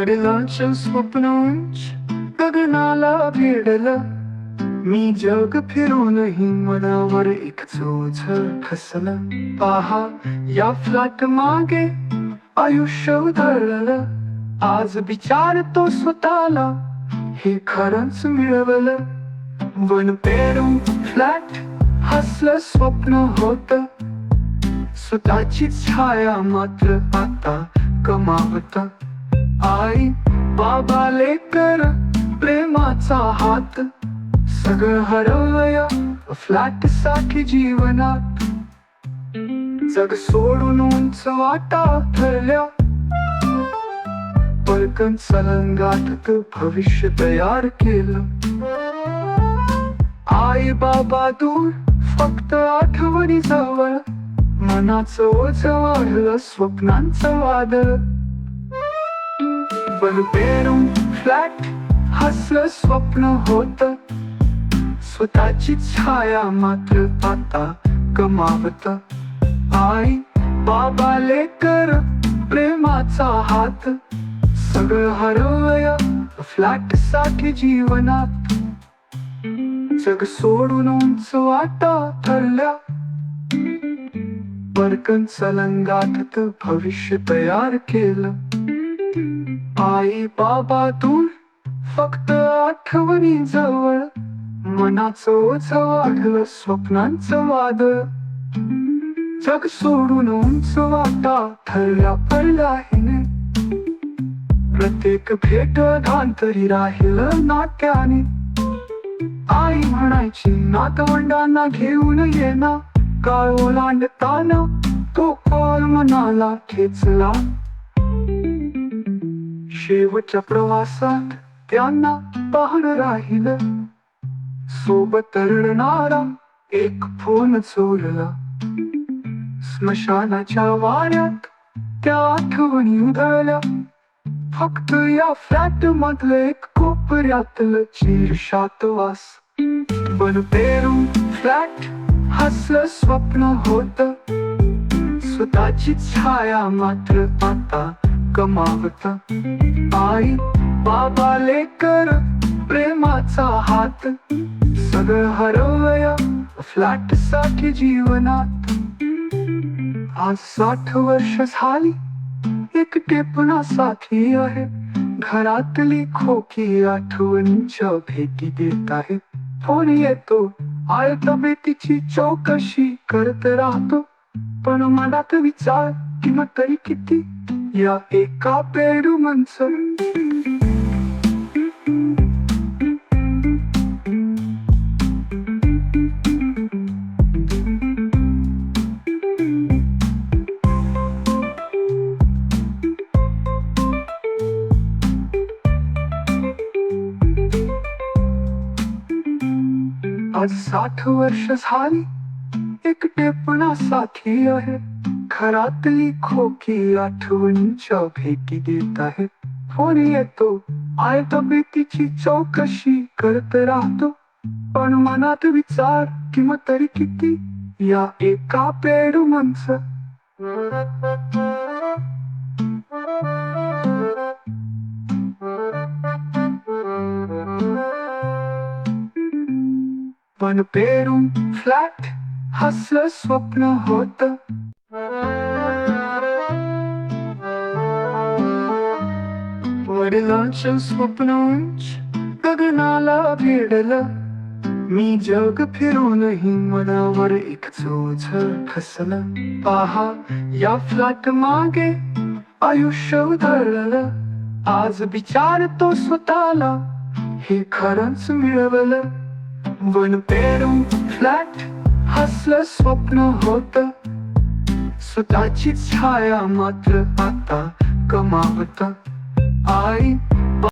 वडिलांचं स्वप्न गगनाला भिडलं. मी जग फिरूनही मनावर एक चोच ठसलं. पहा या फ्लॅट मागे आयुष्य उधळलं. आज विचारतो स्वतःला हे खरंच मिळवलं. वन पेरू फ्लॅट हसलं स्वप्न होत. स्वतःची छाया मात्र आता कमावत. आई बाबा लेकर प्रेमाचा हात. सगळं हरवया फ्लॅटसाठी जीवनात. जग सोडून उंच वाटा ठरल्या. पलकन सलंगात भविष्य तयार केलं. आई बाबा दूर फक्त आठवणी जवळ. मनाचं ओझ वाढलं स्वप्नांचं वादळ. पण पेरून फ्लॅट हसलं स्वप्न होत. स्वतःची छाया मात्र आता कमावत आई बाबा लेकर प्रेमाचा हात. सगळं हरवया फ्लॅटसाठी जीवनात. जग सोडून उंच वाटा ठरल्या. परकन सलंगात भविष्य तयार केलं. आई बाबा तू फक्त आठवणी जवळ. मनाचं ओझ वाढलं स्वप्नांचं वादळ जग सोडून उंच वाटा ठरल्या पडला हिने प्रत्येक भेट धांतरी राहिलं नाट्याने आई म्हणायची नातवंडांना घेऊन ये ना. काळ ओलांडताना तो कॉल मनाला खेचला. शेवटच्या प्रवासात त्यांना पाहणं राहिलं. सोबत तरणारा एक फोन चोरला. स्मशानाच्या वाऱ्यात त्या आठवणी उधळल्या. फक्त या फ्लॅट मधलं एक कोपऱ्यातलं चिरशात वास पण पेरू फ्लॅट हसलं स्वप्न होत. स्वतःची छाया मात्र आता कमावत. आई बाबा लेकर प्रेमाचा हात. सगळं हरवया फ्लॅटसाठी जीवनात. आज साठ वर्ष झाली एक टेपणा साथी आहे? घरातली खोकी आठवणच्या भेटी देत आहे. फोन येतो आय तब्येतीची चौकशी करत राहतो. पण मनात विचार किंवा तरी किती? या एका पेरू आज साठ वर्ष झाली एक टेपणा साथी आहे घरातली खोकी आठवणीच्या भेटी देत आहे. फोन येतो. आय तब्येतीची चौकशी करत राहतो. पण मनात विचार किंवा तरी किती? या एका पेरू माणसं. पण पेरू फ्लॅट हसलं स्वप्न होतं. वडिलांचं स्वप्न उंच गगनाला भिडलं. मी जग फिरूनही मनावर एक चोच ठसलं. पहा या फ्लॅट मागे आयुष्य उधळलं. आज विचारतो स्वतःला हे खरंच मिळवलं. वन पेरू फ्लॅट हसलं स्वप्न होत. स्वतःची छाया मात्र आता कमावत आई